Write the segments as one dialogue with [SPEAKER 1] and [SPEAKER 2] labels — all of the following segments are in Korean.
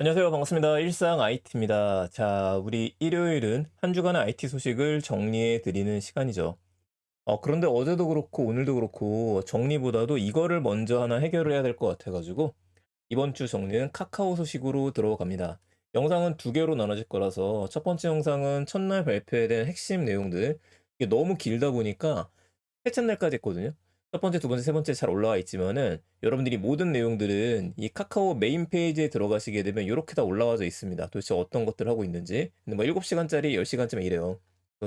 [SPEAKER 1] 안녕하세요. 반갑습니다. 일상 IT입니다. 자, 우리 일요일은 한 주간의 IT 소식을 정리해 드리는 시간이죠. 어, 그런데 어제도 그렇고 오늘도 그렇고 정리보다도 이거를 먼저 하나 해결을 해야 될 것 같아가지고 이번 주 정리는 카카오 소식으로 들어갑니다. 영상은 두 개로 나눠질 거라서 첫 번째 영상은 첫날 발표된 핵심 내용들 이게 너무 길다 보니까 셋째 날까지 했거든요. 첫 번째, 두 번째, 세 번째 잘 올라와 있지만은 여러분들이 모든 내용들은 이 카카오 메인 페이지에 들어가시게 되면 이렇게 다 올라와져 있습니다. 도대체 어떤 것들 하고 있는지. 근데 뭐 7시간짜리 10시간쯤에 이래요.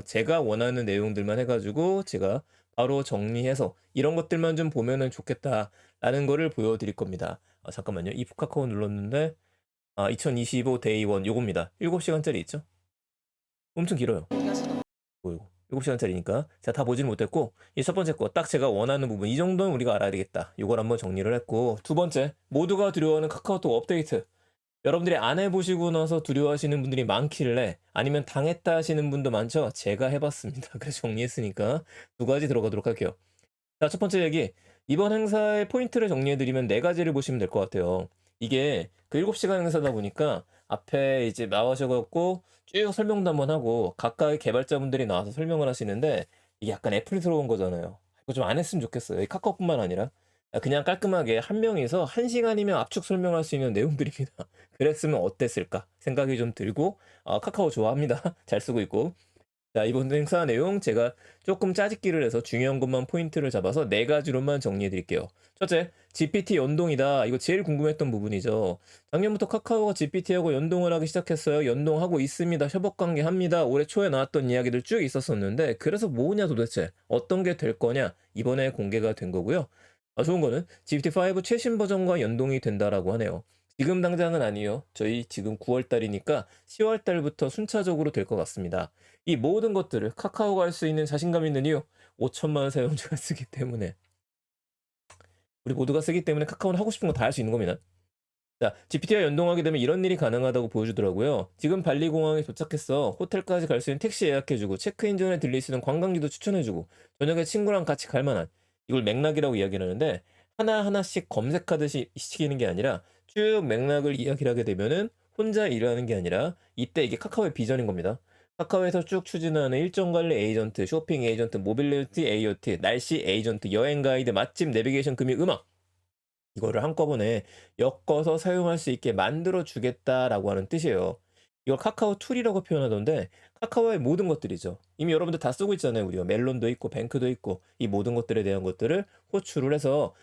[SPEAKER 1] 제가 원하는 내용들만 해가지고 제가 바로 정리해서 이런 것들만 좀 보면은 좋겠다라는 거를 보여드릴 겁니다. 아, 잠깐만요. 이 카카오 눌렀는데 아, 2025 데이 원 요겁니다. 7시간짜리 있죠? 엄청 길어요. 보이고. 7시간짜리니까. 제가 다 보지는 못했고 이 첫 번째 거 딱 제가 원하는 부분 이 정도는 우리가 알아야 되겠다. 이걸 한번 정리를 했고 두 번째 모두가 두려워하는 카카오톡 업데이트. 여러분들이 안 해보시고 나서 두려워하시는 분들이 많길래 아니면 당했다 하시는 분도 많죠? 제가 해봤습니다. 그래서 정리했으니까 두 가지 들어가도록 할게요. 자 첫 번째 얘기. 이번 행사의 포인트를 정리해드리면 네 가지를 보시면 될 것 같아요. 이게 그 7시간 행사다 보니까 앞에 이제 나와셔갖고 쭉 설명도 한번 하고 각각의 개발자분들이 나와서 설명을 하시는데 이게 약간 애플스러운 거잖아요. 이거 좀 안 했으면 좋겠어요. 이 카카오뿐만 아니라 그냥 깔끔하게 한 명이서 한 시간이면 압축 설명할 수 있는 내용들입니다. 그랬으면 어땠을까 생각이 좀 들고 아, 카카오 좋아합니다. 잘 쓰고 있고 자, 이번 행사 내용 제가 조금 짜집기를 해서 중요한 것만 포인트를 잡아서 네 가지로만 정리해 드릴게요. 첫째, GPT 연동이다. 이거 제일 궁금했던 부분이죠. 작년부터 카카오가 GPT하고 연동을 하기 시작했어요. 연동하고 있습니다. 협업 관계 합니다. 올해 초에 나왔던 이야기들 쭉 있었었는데 그래서 뭐냐 도대체 어떤 게 될 거냐 이번에 공개가 된 거고요. 아, 좋은 거는 GPT-5 최신 버전과 연동이 된다라고 하네요. 지금 당장은 아니요. 저희 지금 9월 달이니까 10월 달부터 순차적으로 될 것 같습니다. 이 모든 것들을 카카오가 할 수 있는 자신감 있는 이유 5천만 사용자가 쓰기 때문에 우리 모두가 쓰기 때문에 카카오는 하고 싶은 거 다 할 수 있는 겁니다. 자, GPT와 연동하게 되면 이런 일이 가능하다고 보여주더라고요. 지금 발리 공항에 도착했어. 호텔까지 갈 수 있는 택시 예약해주고 체크인 전에 들릴 수 있는 관광지도 추천해주고 저녁에 친구랑 같이 갈 만한 이걸 맥락이라고 이야기를 하는데 하나하나씩 검색하듯이 시키는 게 아니라 쭉 맥락을 이야기를 하게 되면은 혼자 일하는 게 아니라 이때 이게 카카오의 비전인 겁니다. 카카오에서 쭉 추진하는 일정 관리 에이전트, 쇼핑 에이전트, 모빌리티 에이전트, 날씨 에이전트, 여행 가이드, 맛집, 내비게이션, 금융, 음악 이거를 한꺼번에 엮어서 사용할 수 있게 만들어 주겠다라고 하는 뜻이에요. 이걸 카카오 툴이라고 표현하던데 카카오의 모든 것들이죠. 이미 여러분들 다 쓰고 있잖아요. 우리가 멜론도 있고 뱅크도 있고 이 모든 것들에 대한 것들을 호출을 해서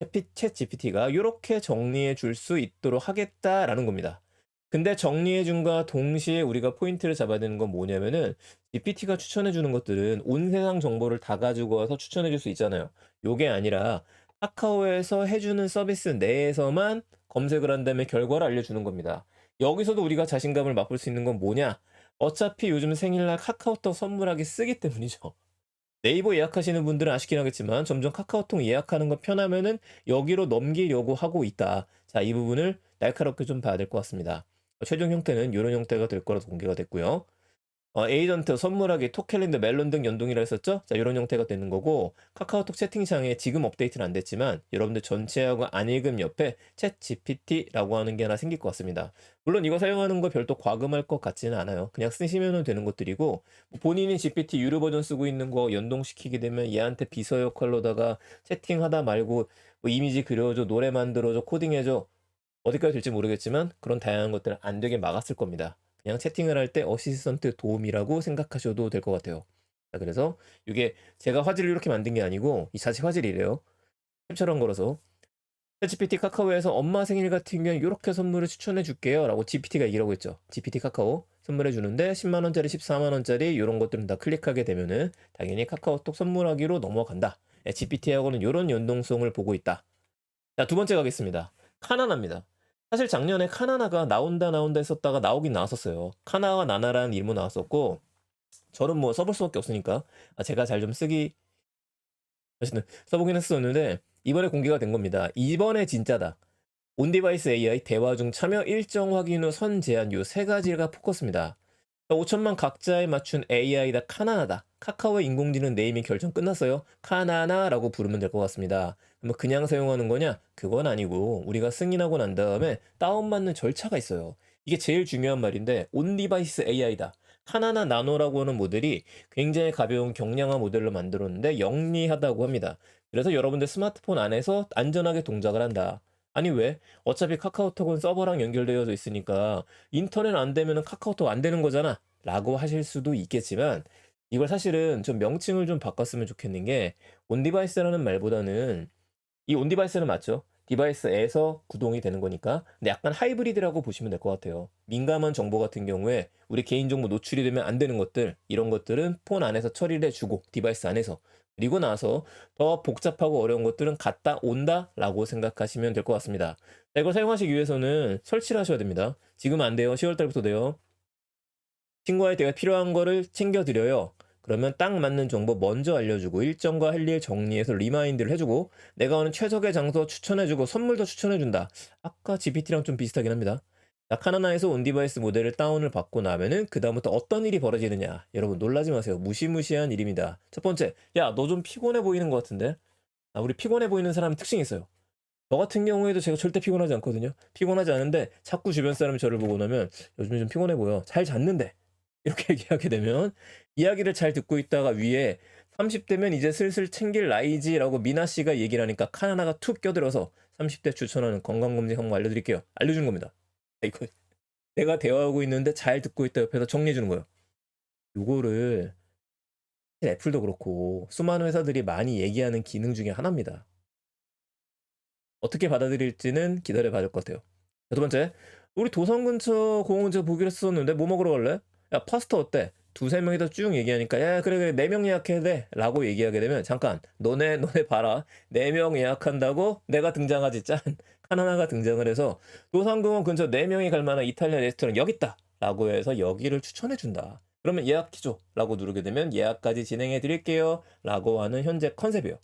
[SPEAKER 1] 챗 GPT가 이렇게 정리해 줄 수 있도록 하겠다라는 겁니다. 근데 정리해 준과 동시에 우리가 포인트를 잡아야 되는 건 뭐냐면은 GPT가 추천해 주는 것들은 온 세상 정보를 다 가지고 와서 추천해 줄 수 있잖아요. 요게 아니라 카카오에서 해주는 서비스 내에서만 검색을 한 다음에 결과를 알려주는 겁니다. 여기서도 우리가 자신감을 맛볼 수 있는 건 뭐냐? 어차피 요즘 생일날 카카오톡 선물하기 쓰기 때문이죠. 네이버 예약하시는 분들은 아시긴 하겠지만 점점 카카오톡 예약하는 거 편하면은 여기로 넘기려고 하고 있다. 자, 이 부분을 날카롭게 좀 봐야 될 것 같습니다. 최종 형태는 이런 형태가 될 거라서 공개가 됐고요. 어, 에이전트, 선물하기, 톡캘린더, 멜론 등 연동이라 했었죠? 자, 이런 형태가 되는 거고, 카카오톡 채팅창에 지금 업데이트는 안 됐지만, 여러분들 전체하고 안 읽음 옆에 챗 GPT라고 하는 게 하나 생길 것 같습니다. 물론 이거 사용하는 거 별도 과금할 것 같지는 않아요. 그냥 쓰시면 되는 것들이고, 본인이 GPT 유료 버전 쓰고 있는 거 연동시키게 되면 얘한테 비서 역할로다가 채팅하다 말고, 뭐 이미지 그려줘, 노래 만들어줘, 코딩해줘, 어디까지 될지 모르겠지만, 그런 다양한 것들을 안 되게 막았을 겁니다. 그냥 채팅을 할 때 어시스턴트 도움이라고 생각하셔도 될 것 같아요. 자, 그래서 이게 제가 화질을 이렇게 만든 게 아니고 이 자체 화질이래요. 캡처한 거라서 챗GPT 카카오에서 엄마 생일 같은 경우에 이렇게 선물을 추천해 줄게요 라고 GPT가 얘기라고 했죠. GPT 카카오 선물해 주는데 10만 원짜리 14만 원짜리 이런 것들은 다 클릭하게 되면은 당연히 카카오톡 선물하기로 넘어간다. GPT하고는 이런 연동성을 보고 있다. 자, 두 번째 가겠습니다. 카나나입니다. 사실 작년에 카나나가 나온다 나온다 했었다가 나오긴 나왔었어요. 카나와 나나라는 이름은 나왔었고 저는 뭐 써볼 수밖에 없으니까 아, 제가 잘 좀 쓰기 어쨌든 써보긴 했었는데 이번에 공개가 된 겁니다. 이번에 진짜다. 온디바이스 AI 대화 중 참여 일정 확인 후 선 제한 요 세 가지가 포커스입니다. 5천만 각자에 맞춘 AI다 카나나다. 카카오의 인공지능 네이밍 결정 끝났어요. 카나나라고 부르면 될 것 같습니다. 그러면 그냥 사용하는 거냐? 그건 아니고 우리가 승인하고 난 다음에 다운받는 절차가 있어요. 이게 제일 중요한 말인데 온 디바이스 AI다. 카나나 나노라고 하는 모델이 굉장히 가벼운 경량화 모델로 만들었는데 영리하다고 합니다. 그래서 여러분들 스마트폰 안에서 안전하게 동작을 한다. 아니 왜? 어차피 카카오톡은 서버랑 연결되어져 있으니까 인터넷 안 되면 카카오톡 안 되는 거잖아. 라고 하실 수도 있겠지만 이걸 사실은 좀 명칭을 좀 바꿨으면 좋겠는 게 온디바이스라는 말보다는 이 온디바이스는 맞죠? 디바이스에서 구동이 되는 거니까 근데 약간 하이브리드라고 보시면 될 것 같아요. 민감한 정보 같은 경우에 우리 개인정보 노출이 되면 안 되는 것들 이런 것들은 폰 안에서 처리를 해주고 디바이스 안에서 그리고 나서 더 복잡하고 어려운 것들은 갔다 온다 라고 생각하시면 될 것 같습니다. 자, 이걸 사용하시기 위해서는 설치를 하셔야 됩니다. 지금 안 돼요. 10월 달부터 돼요. 친구와의 대화 필요한 거를 챙겨드려요. 그러면 딱 맞는 정보 먼저 알려주고 일정과 할 일 정리해서 리마인드를 해주고 내가 오는 최적의 장소 추천해주고 선물도 추천해준다. 아까 GPT랑 좀 비슷하긴 합니다. 자, 카나나에서 온디바이스 모델을 다운을 받고 나면은 그 다음부터 어떤 일이 벌어지느냐. 여러분 놀라지 마세요. 무시무시한 일입니다. 첫 번째, 야 너 좀 피곤해 보이는 것 같은데? 아, 우리 피곤해 보이는 사람이 특징이 있어요. 저 같은 경우에도 제가 절대 피곤하지 않거든요. 피곤하지 않은데 자꾸 주변 사람이 저를 보고 나면 요즘 좀 피곤해 보여. 잘 잤는데. 이렇게 얘기하게 되면 이야기를 잘 듣고 있다가 위에 30대면 이제 슬슬 챙길 나이지라고 미나 씨가 얘기를 하니까 카나나가 툭 껴들어서 30대 추천하는 건강검진 한번 알려드릴게요. 알려주는 겁니다. 이거 내가 대화하고 있는데 잘 듣고 있다 옆에서 정리해 주는 거예요. 요거를 애플도 그렇고 수많은 회사들이 많이 얘기하는 기능 중에 하나입니다. 어떻게 받아들일지는 기다려 봐야 될 것 같아요. 두 번째, 우리 도성 근처 공원 제가 보기로 했었는데 뭐 먹으러 갈래? 야 파스타 어때? 두세 명이서 쭉 얘기하니까 야 그래 그래 네 명 예약해야 돼. 라고 얘기하게 되면 잠깐 너네 너네 봐라. 네 명 예약한다고 내가 등장하지. 짠. 하나하나가 등장을 해서 도산공원 근처 네 명이 갈 만한 이탈리아 레스토랑 여기 있다. 라고 해서 여기를 추천해 준다. 그러면 예약해줘 라고 누르게 되면 예약까지 진행해 드릴게요. 라고 하는 현재 컨셉이에요.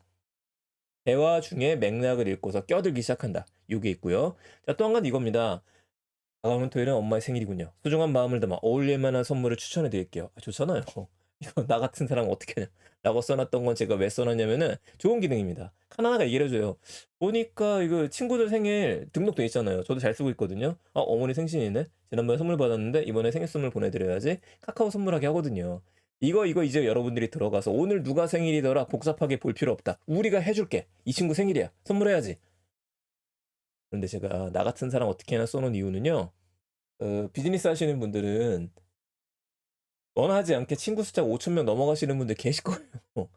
[SPEAKER 1] 대화 중에 맥락을 읽고서 껴들기 시작한다. 이게 있고요. 자 또 한 가지 이겁니다 다가오는 토요일은 엄마의 생일이군요. 소중한 마음을 담아 어울릴 만한 선물을 추천해 드릴게요. 아, 좋잖아요. 이거 나 같은 사람 어떻게 하냐. 라고 써놨던 건 제가 왜 써놨냐면은 좋은 기능입니다. 하나하나가 얘기를 해줘요. 보니까 이거 친구들 생일 등록돼 있잖아요. 저도 잘 쓰고 있거든요. 아, 어머니 생신이네? 지난번에 선물 받았는데 이번에 생일 선물 보내드려야지. 카카오 선물하게 하거든요. 이거 이거 이제 여러분들이 들어가서 오늘 누가 생일이더라 복잡하게 볼 필요 없다. 우리가 해줄게. 이 친구 생일이야. 선물해야지. 그런데 제가 나 같은 사람 어떻게 하나 써놓은 이유는요. 어, 비즈니스 하시는 분들은 원하지 않게 친구 숫자가 5천 명 넘어가시는 분들 계실 거예요.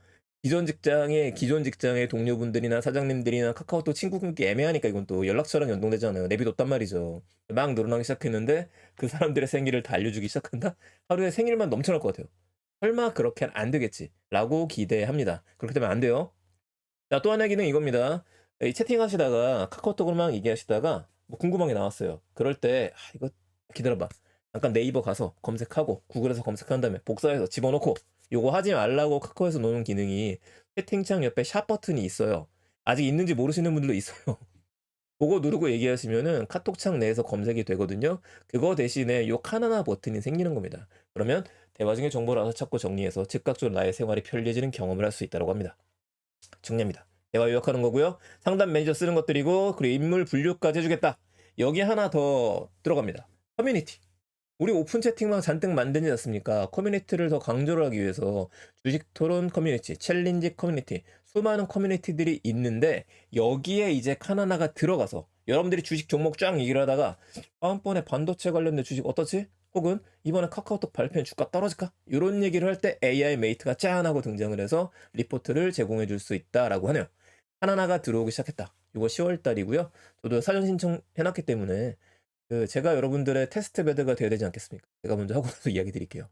[SPEAKER 1] 기존 직장의 기존 직장의 동료분들이나 사장님들이나 카카오톡 친구 끊기 애매하니까 이건 또 연락처랑 연동되잖아요. 내비뒀단 말이죠. 막 늘어나기 시작했는데 그 사람들의 생일을 다 알려주기 시작한다? 하루에 생일만 넘쳐날 것 같아요. 설마 그렇게 안 되겠지? 라고 기대합니다. 그렇게 되면 안 돼요. 자, 또 하나의 기능 이겁니다. 이 채팅하시다가 카카오톡으로만 얘기하시다가 뭐 궁금한 게 나왔어요. 그럴 때 아, 이거 기다려봐. 잠깐 네이버 가서 검색하고 구글에서 검색한 다음에 복사해서 집어넣고 요거 하지 말라고 카카오에서 놓은 기능이 채팅창 옆에 샵 버튼이 있어요. 아직 있는지 모르시는 분들도 있어요. 그거 누르고 얘기하시면은 카톡창 내에서 검색이 되거든요. 그거 대신에 요 카나나 버튼이 생기는 겁니다. 그러면 대화 중에 정보를 알아서 찾고 정리해서 즉각적으로 나의 생활이 편리해지는 경험을 할 수 있다고 합니다. 중요합니다. 대화 요약하는 거고요. 상담 매니저 쓰는 것들이고 그리고 인물 분류까지 해주겠다. 여기 하나 더 들어갑니다. 커뮤니티. 우리 오픈 채팅방 잔뜩 만드지 않습니까? 커뮤니티를 더 강조를 하기 위해서 주식 토론 커뮤니티, 챌린지 커뮤니티, 수많은 커뮤니티들이 있는데 여기에 이제 카나나가 들어가서 여러분들이 주식 종목 쫙 얘기를 하다가 다음번에 반도체 관련된 주식 어떻지? 혹은 이번에 카카오톡 발표엔 주가 떨어질까? 이런 얘기를 할 때 AI 메이트가 짠 하고 등장을 해서 리포트를 제공해 줄 수 있다라고 하네요. 하나하나가 들어오기 시작했다. 이거 10월 달이고요. 저도 사전 신청 해놨기 때문에 그 제가 여러분들의 테스트 베드가 되어야 되지 않겠습니까? 제가 먼저 하고 나서 이야기 드릴게요.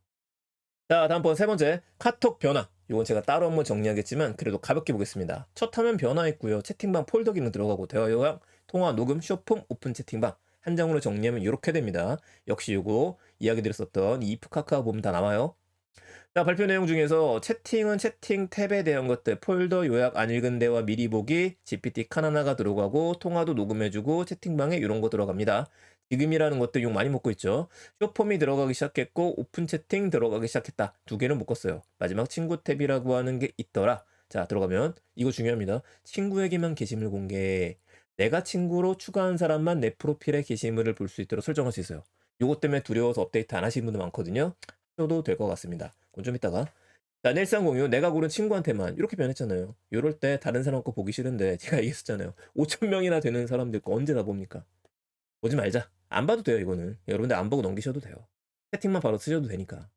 [SPEAKER 1] 자, 다음번 세 번째 카톡 변화. 이건 제가 따로 한번 정리하겠지만 그래도 가볍게 보겠습니다. 첫 화면 변화 있고요. 채팅방 폴더 기능 들어가고 대화 요약, 통화 녹음, 쇼폼, 오픈 채팅방 한 장으로 정리하면 이렇게 됩니다. 역시 이거 이야기 드렸었던 이프 카카오 보면 다 나와요. 자, 발표 내용 중에서 채팅은 채팅 탭에 대한 것들, 폴더 요약 안 읽은 대화 미리 보기, GPT 카나나가 들어가고, 통화도 녹음해주고, 채팅방에 이런 거 들어갑니다. 지금이라는 것도 욕 많이 먹고 있죠. 쇼폼이 들어가기 시작했고, 오픈 채팅 들어가기 시작했다. 두 개는 묶었어요. 마지막 친구 탭이라고 하는 게 있더라. 자, 들어가면, 이거 중요합니다. 친구에게만 게시물 공개. 내가 친구로 추가한 사람만 내 프로필에 게시물을 볼 수 있도록 설정할 수 있어요. 요것 때문에 두려워서 업데이트 안 하시는 분들 많거든요. 하셔도 될 것 같습니다. 좀 이따가. 자, 넬상 공유 내가 고른 친구한테만 이렇게 변했잖아요. 이럴 때 다른 사람 거 보기 싫은데 제가 얘기했었잖아요. 5천 명이나 되는 사람들 거 언제 다 봅니까? 보지 말자. 안 봐도 돼요, 이거는. 여러분들 안 보고 넘기셔도 돼요. 채팅만 바로 쓰셔도 되니까.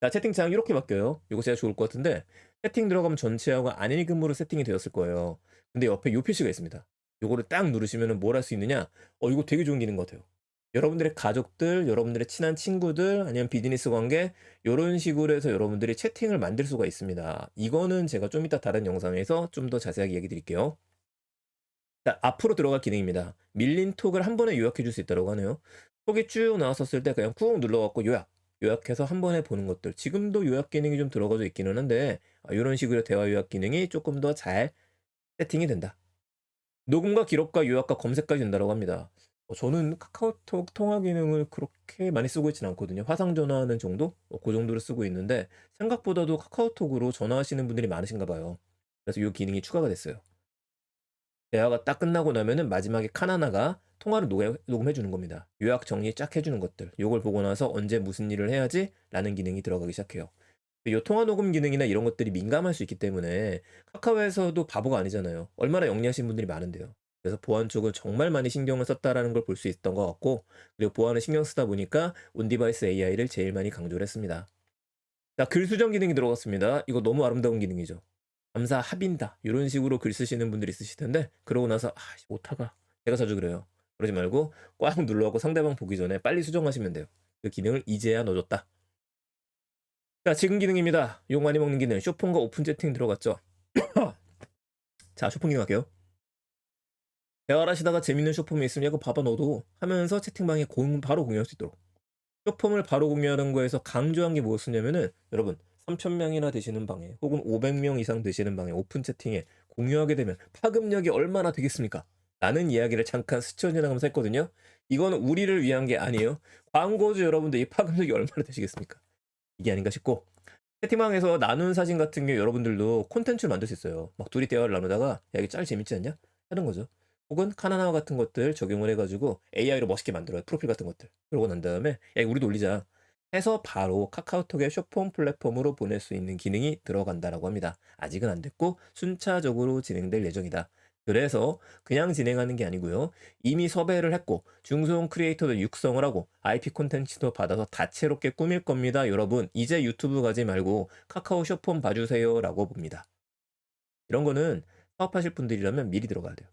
[SPEAKER 1] 자, 채팅창 이렇게 바뀌어요. 이거 제가 좋을 것 같은데 채팅 들어가면 전체하고 안 읽음으로 세팅이 되었을 거예요. 근데 옆에 요 표시가 있습니다. 요거를 딱 누르시면 뭘 할 수 있느냐? 어, 이거 되게 좋은 기능 같아요. 여러분들의 가족들, 여러분들의 친한 친구들, 아니면 비즈니스 관계 이런 식으로 해서 여러분들이 채팅을 만들 수가 있습니다. 이거는 제가 좀 이따 다른 영상에서 좀 더 자세하게 얘기 드릴게요. 자, 앞으로 들어갈 기능입니다. 밀린 톡을 한 번에 요약해 줄 수 있다고 하네요. 톡이 쭉 나왔었을 때 그냥 꾹 눌러갖고 요약, 요약해서 한 번에 보는 것들. 지금도 요약 기능이 좀 들어가져 있기는 한데 이런 식으로 대화 요약 기능이 조금 더 잘 세팅이 된다. 녹음과 기록과 요약과 검색까지 된다고 합니다. 어, 저는 카카오톡 통화 기능을 그렇게 많이 쓰고 있진 않거든요. 화상 전화하는 정도? 어, 그 정도로 쓰고 있는데 생각보다도 카카오톡으로 전화하시는 분들이 많으신가 봐요. 그래서 이 기능이 추가가 됐어요. 대화가 딱 끝나고 나면은 마지막에 카나나가 통화를 녹음, 해 주는 겁니다. 요약 정리 쫙 해 주는 것들. 요걸 보고 나서 언제 무슨 일을 해야지? 라는 기능이 들어가기 시작해요. 이 통화 녹음 기능이나 이런 것들이 민감할 수 있기 때문에 카카오에서도 바보가 아니잖아요. 얼마나 영리하신 분들이 많은데요. 그래서 보안 쪽을 정말 많이 신경을 썼다라는 걸 볼 수 있었던 것 같고 그리고 보안을 신경 쓰다 보니까 온디바이스 AI를 제일 많이 강조를 했습니다. 자, 글 수정 기능이 들어갔습니다. 이거 너무 아름다운 기능이죠. 감사 합인다 이런 식으로 글 쓰시는 분들이 있으실 텐데 그러고 나서 아 오타가 제가 자주 그래요. 그러지 말고 꽉 눌러갖고 상대방 보기 전에 빨리 수정하시면 돼요. 그 기능을 이제야 넣어줬다. 자 지금 기능입니다. 욕 많이 먹는 기능 쇼폰과 오픈 채팅 들어갔죠. 자 쇼폰 기능 할게요. 대화를 하시다가 재밌는 쇼폼이 있으면 이거 봐봐 너도 하면서 채팅방에 공, 바로 공유할 수 있도록 쇼폼을 바로 공유하는 거에서 강조한 게 무엇이냐면은 여러분 3,000명이나 되시는 방에 혹은 500명 이상 되시는 방에 오픈 채팅에 공유하게 되면 파급력이 얼마나 되겠습니까? 라는 이야기를 잠깐 스쳐 지나가면서 했거든요. 이거는 우리를 위한 게 아니에요. 광고주 여러분들 이 파급력이 얼마나 되시겠습니까? 이게 아닌가 싶고 채팅방에서 나눈 사진 같은 게 여러분들도 콘텐츠를 만들 수 있어요. 막 둘이 대화를 나누다가 야 이게 짤 재밌지 않냐? 하는 거죠. 혹은 카나나 같은 것들 적용을 해가지고 AI로 멋있게 만들어요. 프로필 같은 것들. 그러고 난 다음에 야 우리도 올리자. 해서 바로 카카오톡의 쇼폰 플랫폼으로 보낼 수 있는 기능이 들어간다라고 합니다. 아직은 안 됐고 순차적으로 진행될 예정이다. 그래서 그냥 진행하는 게 아니고요. 이미 섭외를 했고 중소형 크리에이터도 육성을 하고 IP 콘텐츠도 받아서 다채롭게 꾸밀 겁니다. 여러분 이제 유튜브 가지 말고 카카오 쇼폰 봐주세요라고 봅니다. 이런 거는 사업하실 분들이라면 미리 들어가야 돼요.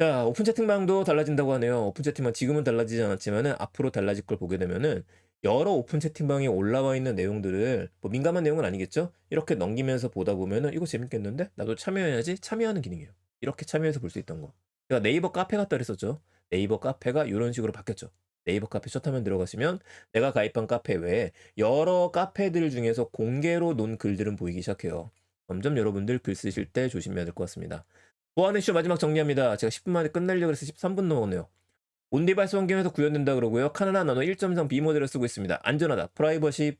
[SPEAKER 1] 자, 오픈 채팅방도 달라진다고 하네요. 오픈 채팅방 지금은 달라지지 않았지만은 앞으로 달라질 걸 보게 되면은 여러 오픈 채팅방에 올라와 있는 내용들을 뭐 민감한 내용은 아니겠죠? 이렇게 넘기면서 보다 보면은 이거 재밌겠는데? 나도 참여해야지 참여하는 기능이에요. 이렇게 참여해서 볼 수 있던 거. 제가 네이버 카페 갔다 그랬었죠. 네이버 카페가 이런 식으로 바뀌었죠. 네이버 카페 첫 화면 들어가시면 내가 가입한 카페 외에 여러 카페들 중에서 공개로 논 글들은 보이기 시작해요. 점점 여러분들 글 쓰실 때 조심해야 될 것 같습니다. 보안 이슈 마지막 정리합니다. 제가 10분 만에 끝내려고 해서 13분 넘었네요. 온디바이스 환경에서 구현된다 그러고요. 카나나 나노 1.3 B 모델을 쓰고 있습니다. 안전하다. 프라이버시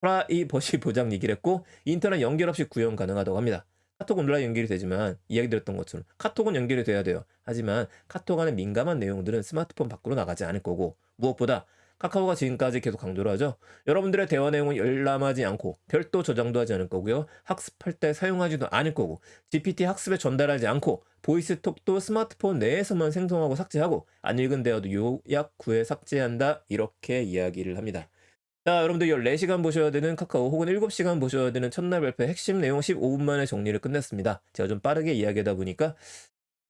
[SPEAKER 1] 프라이버시 보장 얘기를 했고 인터넷 연결 없이 구현 가능하다고 합니다. 카톡 온라인 연결이 되지만 이야기 드렸던 것처럼 카톡은 연결이 돼야 돼요. 하지만 카톡 안에 민감한 내용들은 스마트폰 밖으로 나가지 않을 거고 무엇보다 카카오가 지금까지 계속 강조를 하죠. 여러분들의 대화 내용은 열람하지 않고 별도 저장도 하지 않을 거고요. 학습할 때 사용하지도 않을 거고 GPT 학습에 전달하지 않고 보이스톡도 스마트폰 내에서만 생성하고 삭제하고 안 읽은 대화도 요약 구해 삭제한다 이렇게 이야기를 합니다. 자, 여러분들 14시간 보셔야 되는 카카오 혹은 7시간 보셔야 되는 첫날 발표 핵심 내용 15분 만에 정리를 끝냈습니다. 제가 좀 빠르게 이야기하다 보니까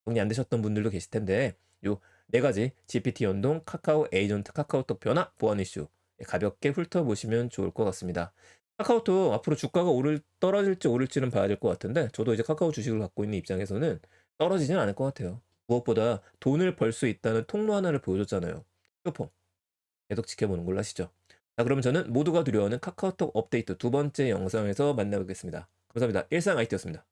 [SPEAKER 1] 정리 안 되셨던 분들도 계실 텐데 요 네 가지 GPT 연동, 카카오 에이전트, 카카오톡 변화, 보안 이슈 가볍게 훑어보시면 좋을 것 같습니다. 카카오톡 앞으로 주가가 오를 떨어질지 오를지는 봐야 될 것 같은데 저도 이제 카카오 주식을 갖고 있는 입장에서는 떨어지지는 않을 것 같아요. 무엇보다 돈을 벌 수 있다는 통로 하나를 보여줬잖아요. 쇼폼. 계속 지켜보는 걸로 하시죠. 자, 그럼 저는 모두가 두려워하는 카카오톡 업데이트 두 번째 영상에서 만나뵙겠습니다. 감사합니다. 일상 IT였습니다.